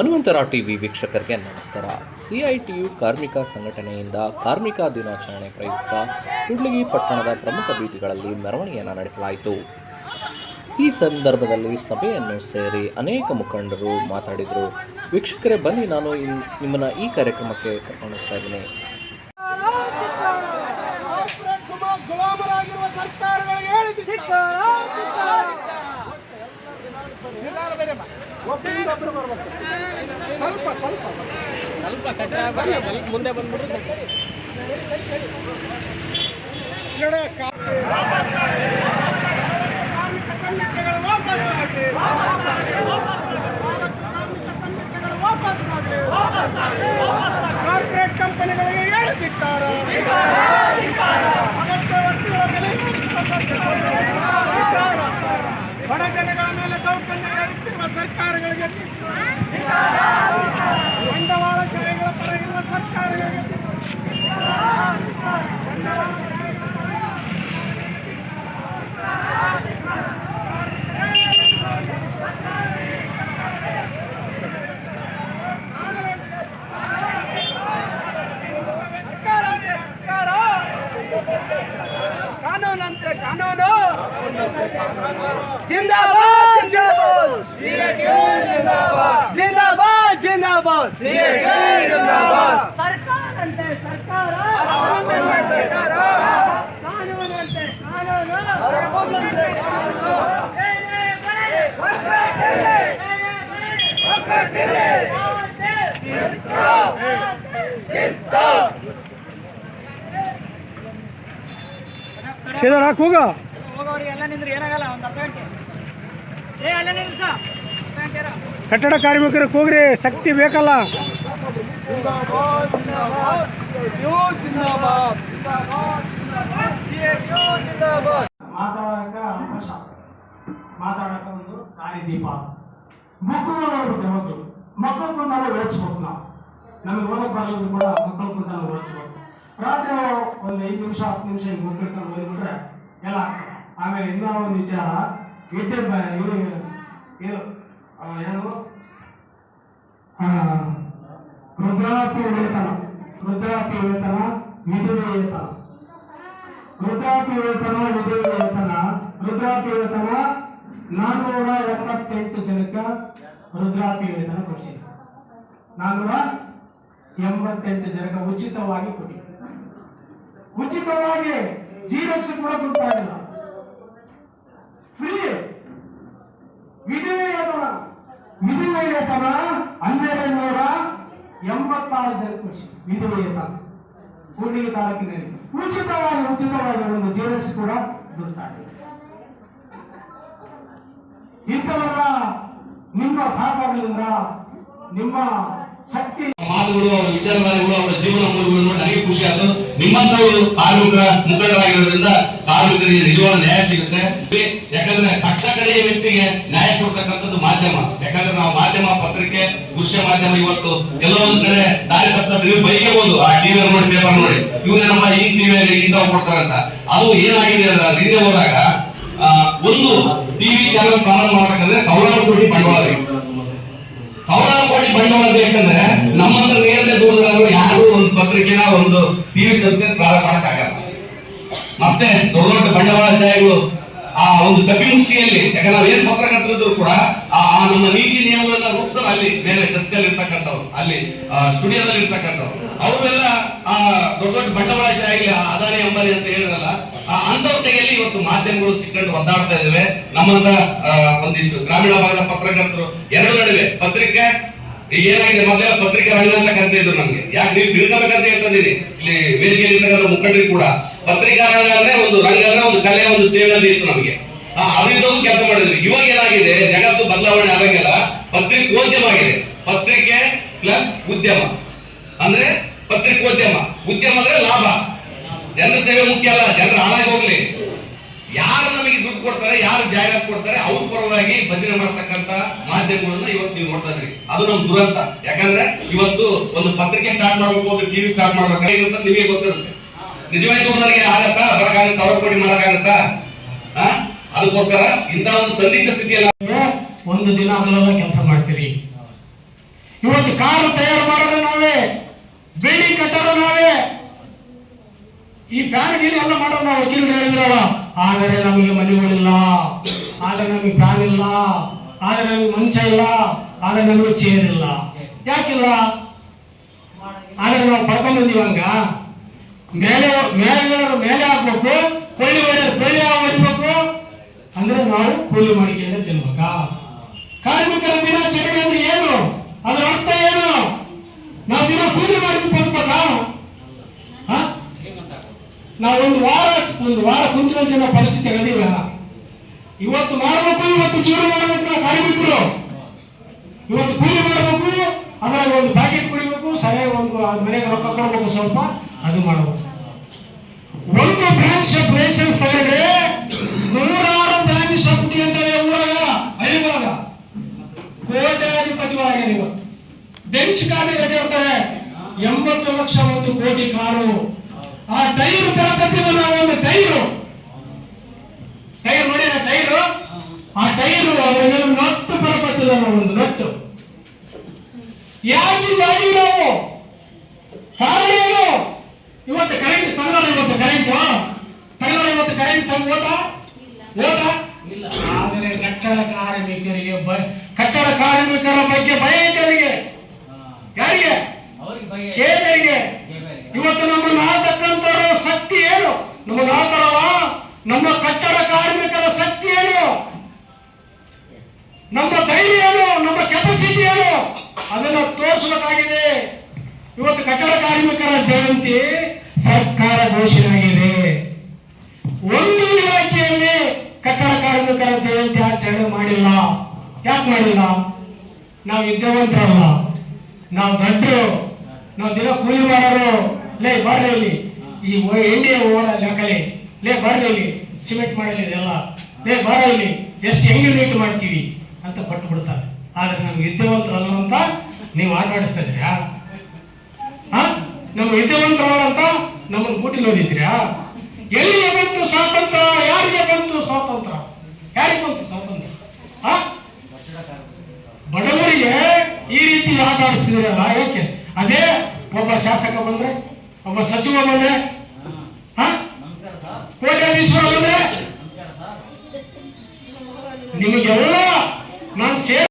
ಹನುಮಂತರ TV ವೀಕ್ಷಕರಿಗೆ ನಮಸ್ಕಾರ. CITU ಕಾರ್ಮಿಕ ಸಂಘಟನೆಯಿಂದ ಕಾರ್ಮಿಕ ದಿನಾಚರಣೆ ಪ್ರಯುಕ್ತ ಕೂಡ್ಲಿಗಿ ಪಟ್ಟಣದ ಪ್ರಮುಖ ಬೀದಿಗಳಲ್ಲಿ ಮೆರವಣಿಗೆಯನ್ನು ನಡೆಸಲಾಯಿತು. ಈ ಸಂದರ್ಭದಲ್ಲಿ ಸಭೆಯನ್ನು ಸೇರಿ ಅನೇಕ ಮುಖಂಡರು ಮಾತಾಡಿದರು. ವೀಕ್ಷಕರೇ, ಬನ್ನಿ ನಾನು ನಿಮ್ಮನ್ನ ಈ ಕಾರ್ಯಕ್ರಮಕ್ಕೆ ಕರ್ಕೊಂಡು ಹೋಗ್ತಾ ಇದ್ದೀನಿ. ಒಬ್ಬರಿಂದ ಒಬ್ರು ಬರ್ಬೇಕು. ಸ್ವಲ್ಪ ಸ್ವಲ್ಪ ನೋಡಿ, ಕಾ- ಕಾರ್ಮಿಕ そう。ಸರ್ಕಾರಂತೆ ಸರ್ಕಾರ. ಕಾನೂನಂತೆ ಹಾಕ್ ಹೋಗ. ಕಟ್ಟಡ ಕಾರ್ಮಿಕರಿಗೆ ಹೋಗ್ರಿ ಏನಾಗಲ್ಲ ಒಂದು ಅರ್ಧ जिंदाबाद ಏ जिंदाबाद जिंदाबाद ಶಕ್ತಿ ಬೇಕಲ್ಲ ಮಾತಾಡಕ ಅವಕಾಶ. ಮಾತಾಡಕ ಒಂದು ದಾರಿದೀಪ ಮಕ್ಕಳು ನೋಡ್ಬೇಕು ಯಾವತ್ತು ಮಕ್ಕಳು ನಾವು ಓದಿಸ್ಬೇಕು ನಾವು. ನಮಗೆ ಓದಕ್ ಬರಲಿದ್ರು ಕೂಡ ಮಕ್ಕಳು ನಾವು ಓದಿಸ್ಬೇಕು ರಾತ್ರಿ ಒಂದು ಐದು ನಿಮಿಷ, ಹತ್ತು ನಿಮಿಷ ಹಿಂಗೆ ಮಕ್ಕಳು ಓದ್ಬಿಟ್ರೆ ಎಲ್ಲ ಆಮೇಲೆ ಇನ್ನೂ ಒಂದು ವಿಚಾರ. ವಿದ್ಯಾಭ್ಯಾಸ ಏನು? ಏನು? ವೃದ್ಧಾಪ್ಯ ವೇತನ ವೃದ್ಧಾಪ್ಯ ವೇತನ ವಿಧವೆ ವೇತನ ವೃದ್ಧಾಪ್ಯ ವೇತನ ವಿಧವೆ ವೇತನ ವೃದ್ಧಾಪ್ಯ ವೇತನ ನಾನ್ನೂರ ಎಂಬತ್ತೆಂಟು ಜನಕ್ಕೆ ವೃದ್ಧಾಪ್ಯ ವೇತನ ಕೊಡಿಸಿದೆ ನಾನ್ನೂರ ಎಂಬತ್ತೆಂಟು ಜನಕ್ಕೆ ಉಚಿತವಾಗಿ ಕೊಡಿ ಉಚಿತವಾಗಿ ಜೀವಕ್ಷ ಕೂಡ ಕೊಡ್ತಾ ಇಲ್ಲ. ಫ್ರೀ ವಿಧವೆ ವೇತನ ವೇತನ ಎಂಬತ್ತಾರು ಜನ ಖುಷಿ ವಿಧವೆ ತಾಲೂಕು ಕೂಡ್ಲಿಗಿ ತಾಲೂಕಿನಲ್ಲಿ ಉಚಿತವಾಗಿ ಉಚಿತವಾಗಿ ಒಂದು ಜೆರಾಕ್ಸ್ ಕೂಡ ದೊರೆತಾಗಿದೆ ಇಂಥವರ ನಿಮ್ಮ ಸಹಕಾರದಿಂದ ನಿಮ್ಮ ಶಕ್ತಿ ಮಾತುಗಳು ಅವರ ವಿಚಾರಧಾರೆಗಳು ಅವರ ಜೀವನ ಮೂಲಗಳು ನನಗೆ ಖುಷಿ ಆಯ್ತು. ನಿಮ್ಮಂತವರು ಕಾರ್ಮಿಕರ ಮುಖಂಡರಾಗಿರೋದ್ರಿಂದ ಕಾರ್ಮಿಕರಿಗೆ ನಿಜವಾದ ನ್ಯಾಯ ಸಿಗುತ್ತೆ. ಯಾಕಂದ್ರೆ ಕಟ್ಟ ಕಡೆಯ ವ್ಯಕ್ತಿಗೆ ನ್ಯಾಯ ಕೊಡ್ತಕ್ಕಂಥದ್ದು ಮಾಧ್ಯಮ. ಯಾಕಂದ್ರೆ ನಾವು ಮಾಧ್ಯಮ ಪತ್ರಿಕೆ, ದೃಶ್ಯ ಮಾಧ್ಯಮ ಇವತ್ತು ಎಲ್ಲೋ ಒಂದ್ ಕಡೆ ದಾರಿ ತಪ್ಪ ನೀವು ಆ ಟಿವಿ ನೋಡಿ ಪೇಪರ್ ನೋಡಿ. ಇವ್ರೇನಪ್ಪ ಈ ಟಿವಿಯಲ್ಲಿ ಇಂಥವ್ ಕೊಡ್ತಾರಂತ ಅದು ಏನಾಗಿದೆ ಅಂದ್ರೆ ಹಿಂದೆ ಹೋದಾಗ ಒಂದು ಟಿವಿ ಚಾನಲ್ ಪ್ರಾರಂಭ ಮಾಡ್ಬೇಕಂದ್ರೆ ಸಾವಿರಾರು ಕೋಟಿ ಬಂಡವಾಳ ಬೇಕು. ಸಾವಿರಾರು ಕೋಟಿ ಬಂಡವಾಳ ಬೇಕಂದ್ರೆ ನಮ್ಮಂತ ನೇರಳೆ ದೂರದಾಗ ಯಾರು ಒಂದು ಪತ್ರಿಕೆನ ಒಂದು ಟಿವಿ ಸಂಸ್ಥೆ ಪ್ರಾರಂಭ ಮಾಡಕ್ಕಾಗಲ್ಲ. ಮತ್ತೆ ದೊಡ್ಡ ದೊಡ್ಡ ಬಂಡವಾಳಶಾಹಿಗಳು ಆ ಒಂದು ಕಪಿಮುಷ್ಟಿಯಲ್ಲಿ ಯಾಕಂದ್ರೆ ನಾವು ಏನ್ ಪತ್ರಕರ್ತರಿದ್ರು ಕೂಡ ಆ ಆ ನಮ್ಮ ನೀತಿ ನಿಯಮಗಳನ್ನ ರೂಪಿಸಲು ಅಲ್ಲಿ ಬೇರೆ ಡೆಸ್ಕ್ ಅಲ್ಲಿ ಇರ್ತಕ್ಕಂಥವ್ರು ಅಲ್ಲಿ ಸ್ಟುಡಿಯೋದಲ್ಲಿ ಇರ್ತಕ್ಕಂಥವ್ರು ಅವರೆಲ್ಲ ಆ ದೊಡ್ಡ ದೊಡ್ಡ ಬಂಡವಾಳಶಾಹಿ ಅದಾನಿ ಅಂಬಾನಿ ಅಂತ ಹೇಳಿದ್ರಲ್ಲ ಆ ಅಂಥವ್ರ ಕೈಯಲ್ಲಿ ಇವತ್ತು ಮಾಧ್ಯಮಗಳು ಸಿಕ್ಕಂಡು ಒದ್ದಾಡ್ತಾ ಇದಾವೆ. ನಮ್ಮಂತ ಆ, ಒಂದಿಷ್ಟು ಗ್ರಾಮೀಣ ಭಾಗದ ಪತ್ರಕರ್ತರು ಎರಡು ನಡುವೆ ಪತ್ರಿಕೆ ಈಗ ಏನಾಗಿದೆ ಮೊದಲ ಪತ್ರಿಕಾ ರಂಗ ಅಂತ ಕರಿತಿದ್ರು ನಮ್ಗೆ. ಯಾಕೆ ನೀವು ತಿಳ್ಕೊಬೇಕಂತ ಹೇಳ್ತಿದ್ದೀನಿ ಇಲ್ಲಿ ವೇದಿಕೆಯಲ್ಲಿ ಇರ್ತಕ್ಕಂಥ ಕೂಡ. ಪತ್ರಿಕಾ ರಂಗ ಅಂದ್ರೆ ಒಂದು ರಂಗ ಅಂದ್ರೆ ಒಂದು ಕಲೆ, ಒಂದು ಸೇವೆ ಅಂತ ಇತ್ತು ನಮ್ಗೆ. ಆ ಅವಿದ್ದೊಂದು ಕೆಲಸ ಮಾಡಿದ್ವಿ. ಇವಾಗ ಏನಾಗಿದೆ? ಜಗತ್ತು ಬದಲಾವಣೆ ಆಗಂಗಿಲ್ಲ. ಪತ್ರಿಕೋದ್ಯಮ ಆಗಿದೆ ಪತ್ರಿಕೆ ಪ್ಲಸ್ ಉದ್ಯಮ. ಅಂದ್ರೆ ಪತ್ರಿಕೋದ್ಯಮ. ಉದ್ಯಮ ಅಂದ್ರೆ ಲಾಭ. ಜನರ ಸೇವೆ ಮುಖ್ಯ ಅಲ್ಲ. ಜನರ ಹಾಳಾಗಿ ಹೋಗ್ಲಿ. ಯಾರು ನಮಗೆ ದುಡ್ಡು ಕೊಡ್ತಾರೆ, ಯಾರು ಜಾಹೀರಾತು ಕೊಡ್ತಾರೆ, ಅವ್ರ ಪರವಾಗಿ ಭಜನೆ ಮಾಡ್ತಕ್ಕಂತ ಮಾಧ್ಯಮಗಳನ್ನ ಇವತ್ತು ನೀವು ನೋಡ್ತಾ ಅದು ನಮ್ ದುರಂತ. ಯಾಕಂದ್ರೆ ಇವತ್ತು ಒಂದು ಪತ್ರಿಕೆ ಸ್ಟಾರ್ಟ್ ಮಾಡ್ಬೇಕು ಟಿವಿ ಸ್ಟಾರ್ಟ್ ಮಾಡ್ಬೇಕು ನಿಮಗೆ ಗೊತ್ತಿರುತ್ತೆ. ನಿಜವಾಗಿ ದುಡ್ಡೋರಿಗೆ ಆಗತ್ತಾ? ಬರಕಾಗಲ್ಲ ಸಾವಿರ ಕೋಟಿ ಮಾಡಕ್ಕಾಗತ್ತಾ? ಅದಕ್ಕೋಸ್ಕರ ಇಂಥ ಒಂದು ಸಂದಿಗ್ಧ ಸ್ಥಿತಿಯಲ್ಲ ಒಂದು ದಿನ ಹಗಲೆಲ್ಲ ಕೆಲಸ ಮಾಡ್ತೀರಿ. ಇವತ್ತು ಕಾರು ತಯಾರು ಮಾಡೋದು ನಾವೇ ಬಿಲ್ಡಿಂಗ್ ಕಟ್ಟೋದು ನಾವೇ. ಈ ಫ್ಯಾನ್ ಗೀನ್ ಎಲ್ಲ ಮಾಡೋದು ನಾವು ವಕೀಲರು ಹೇಳಿದ್ರಲ್ಲ. ಆದರೆ ನಮಗೆ ಮನೆಗಳಿಲ್ಲ. ಆದರೆ ನಮಗೆ ಫ್ಯಾನ್ ಇಲ್ಲ ಆದರೆ ನಮಗೆ ಮಂಚ ಇಲ್ಲ. ಆದರೆ ನಮಗೆ ಚೇರ್ ಇಲ್ಲ. ಯಾಕಿಲ್ಲ? ಆದರೆ ನಾವು ಪಡ್ಕೊಂಡು ಬಂದಿವಂಗ ಮೇಲೆ ಮೇಲೆ ಮೇಲೆ ಹಾಕ್ಬೇಕು? ಕೊಳ್ಳಿ ಹೊಡೆಯೋರು ಕೊಳ್ಳಿ ಹೊಡಿಬೇಕು? ಅಂದ್ರೆ ನಾವು ಕೂಲಿ ಮಾಡಿಕೆಯಿಂದ ತಿನ್ಬೇಕಾ? ಕಾರ್ಮಿಕರ ದಿನಾಚರಣೆ ಅಂದ್ರೆ ಏನು? ಅದರ ಅರ್ಥ ಏನು ನಾವು ದಿನ ಕೂಲಿ ಮಾಡಿ ಬದುಕ್ಬೇಕಾ ಹಾ? ನಾವು ಒಂದು ವಾರ ಒಂದು ವಾರ ಕುಂತಿರುವಂತ ಪರಿಸ್ಥಿತಿ ಅದೀವ ಇವತ್ತು ಮಾಡಬೇಕು, ಇವತ್ತು ಜೀವನ ಮಾಡಬೇಕು, ನಾವು ಕಾರ್ಮಿಕರು ಇವತ್ತು ಕೂಲಿ ಮಾಡಬೇಕು ಅದರ ಒಂದು ಪ್ಯಾಕೆಟ್ ಕುಡಿಬೇಕು, ಸರಿಯಾಗಿ ಒಂದು ಮನೆಗೆ ರೊಕ್ಕ ಕೊಡಬೇಕು ಸ್ವಲ್ಪ, ಅದು ಮಾಡಬೇಕು. ಒಂದು ಬ್ರಾಂಚ್ ಆಫ್ ಲೈಸೆನ್ಸ್ ತಗೊಂಡ್ರೆ ನೂರಾರು ಬ್ರಾಂಚ್ ಶಾಪ್ ಅಂತಾರೆ ಊರಾಗ, ಹಳ್ಳಿಗಳಾಗ. ಕೋಟ್ಯಾಧಿಪತಿಗಳಾಗ ಇವತ್ತು ಬೆಂಚ್ ಕಾರ್ಡ್ ಕಟ್ಟಿರ್ತಾರೆ. ಎಂಬತ್ತು ಲಕ್ಷ ಒಂದು ಕೋಟಿ ಕಾರು. ಆ ಟೈರ್ ಪರಪತ್ತಿ ನಾವು ಒಂದು ಟೈರು ಟೈರ್ ನೋಡಿರ ಟೈರು ಆ ಟೈರು ಅದ್ರ ಮೇಲೆ ನಟ್ಟು ಒಂದು ನಟ್ಟು. ಯಾಕೆ ಗಾಡಿ ನಾವು? ಕಾರಣ ಇವತ್ತು ಕರೆಂಟ್ ತಗಲಾರ ಇವತ್ತು ಕರೆಂಟ್ ತಗಲಾರ ಇವತ್ತು ಕರೆಂಟ್ ತಂದು ಹೋದ ಹೋದ ಆದರೆ ಕಟ್ಟಡ ಕಾರ್ಮಿಕರಿಗೆ ಕಟ್ಟಡ ಕಾರ್ಮಿಕರ ಬಗ್ಗೆ ಭಯಂಕರಿಗೆ ಅದನ್ನ ತೋರಿಸಬೇಕಾಗಿದೆ. ಇವತ್ತು ಕಟ್ಟಡ ಕಾರ್ಮಿಕರ ಜಯಂತಿ ಸರ್ಕಾರ ಘೋಷಣೆ ಆಗಿದೆ ಒಂದು ಇಲಾಖೆಯಲ್ಲಿ ಕಟ್ಟಡ ಕಾರ್ಮಿಕರ ಜಯಂತಿ ಆಚರಣೆ ಮಾಡಿಲ್ಲ. ಯಾಕೆ ಮಾಡಿಲ್ಲ? ನಾವು ವಿದ್ಯಾವಂತರಲ್ಲ. ನಾವು ದಡ್ಡರು ನಾವು ದಿನ ಕೂಲಿ ಮಾಡೋರು. ಲೇ, ಬರ್ರಿ ಇಲ್ಲಿ. ಈ ಎಣ್ಣೆ ಓಡ ಲೆಕ್ಕಲಿ ಲೇ, ಬರ್ರಿ ಇಲ್ಲಿ. ಸಿಮೆಂಟ್ ಮಾಡಲಿ ಇದೆಲ್ಲ. ಲೇ, ಬರ ಇಲ್ಲಿ. ಎಷ್ಟು ಹೆಂಗೆ ಲೇಟ್ ಮಾಡ್ತೀವಿ ಅಂತ ಕೊಟ್ಟು ಬಿಡ್ತಾರೆ. ಆದ್ರೆ ನಮ್ಗೆ ವಿದ್ಯಾವಂತರಲ್ಲ ಅಂತ ನೀವು ಆಟಾಡಿಸ್ತಾ ಇದ್ದೀರಾ? ನಮ್ಮ ವಿದ್ಯಾವಂತರವಳ ಅಂತ ನಮ್ಮನ್ನು ಬೂಟಿಲ್ ನೋಡಿದ್ರಾ ಎಲ್ಲಿಗೆ ಬಂತು ಸ್ವಾತಂತ್ರ್ಯ? ಯಾರಿಗೆ ಬಂತು ಸ್ವಾತಂತ್ರ್ಯ? ಯಾರಿಗೆ ಬಂತು ಸ್ವಾತಂತ್ರ್ಯ? ಬಡವರಿಗೆ ಈ ರೀತಿ ಆಟ ಆಡಿಸ್ತಿದ್ದೀರಲ್ಲ, ಯಾಕೆ? ಅದೇ ಒಬ್ಬ ಶಾಸಕ ಬಂದ್ರೆ, ಒಬ್ಬ ಸಚಿವ ಬಂದ್ರೆ? ಕೋಟ್ಯಾಧೀಶ್ವರ ಬಂದ್ರೆ? ನಿಮಗೆಲ್ಲ ನಾನು ಸೇರ್